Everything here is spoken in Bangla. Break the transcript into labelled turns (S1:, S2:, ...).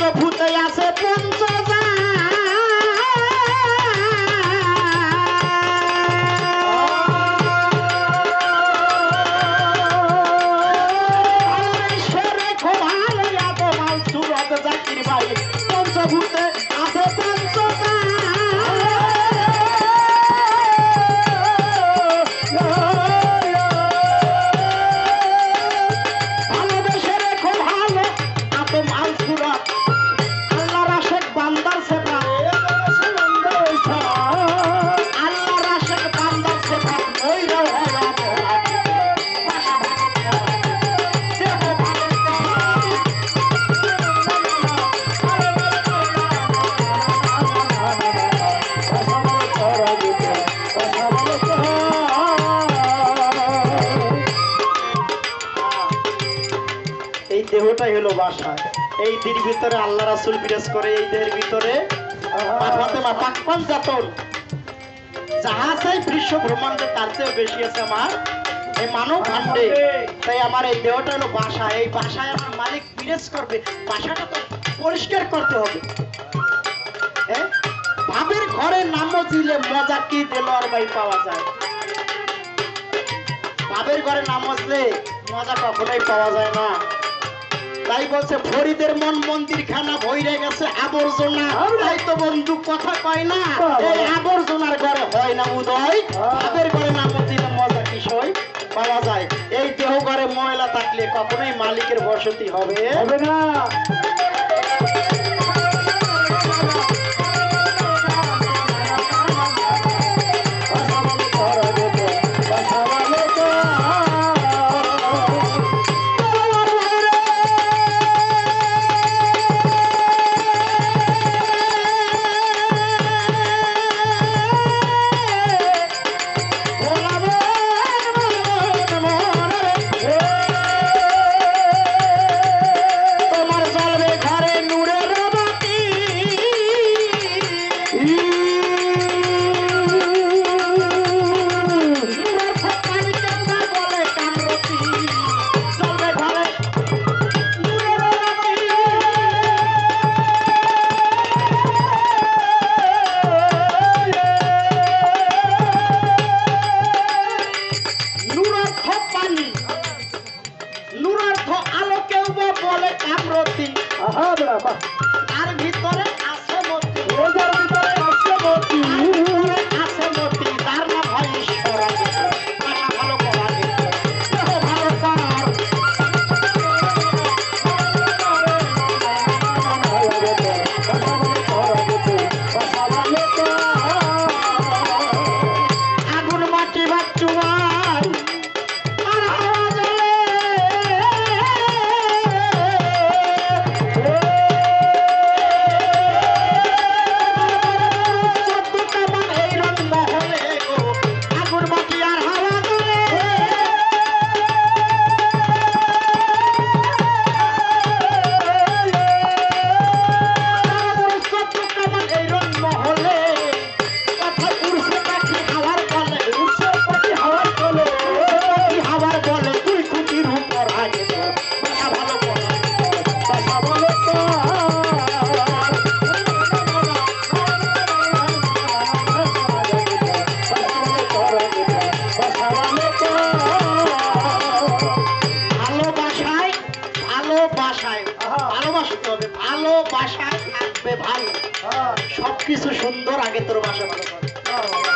S1: पंचभूत यास पुंज এই দেহটাই হলো বাসা। এই দির ভিতরে আল্লাহ রাসুল বিরাজ করে, এই দেহের ভিতরে পাকপান তো পরিষ্কার করতে হবে? ভাবের ঘরে নামও দিলে মজা কি দিল আর ভাই পাওয়া যায়। ভাবের ঘরে নাম আসলে মজা কখনোই পাওয়া যায় না। তাই বলছে ফরিদের মন মন্দির খানা ভৈরে গেছে আবর্জনা। তাই তো বন্ধু কথা কয় না। এই আবর্জনার ঘরে হয় না উদয়। তাদের ঘরে না মন্দিরে মজা কিসই পাওয়া যায়। এই দেহ ঘরে ময়লা থাকলে কখনোই মালিকের বসতি হবে।
S2: হবে না।
S1: সত্যি আর ভিতরে থাকবে ভাই। সবকিছু সুন্দর আগে তোর বাসা ভালো করে।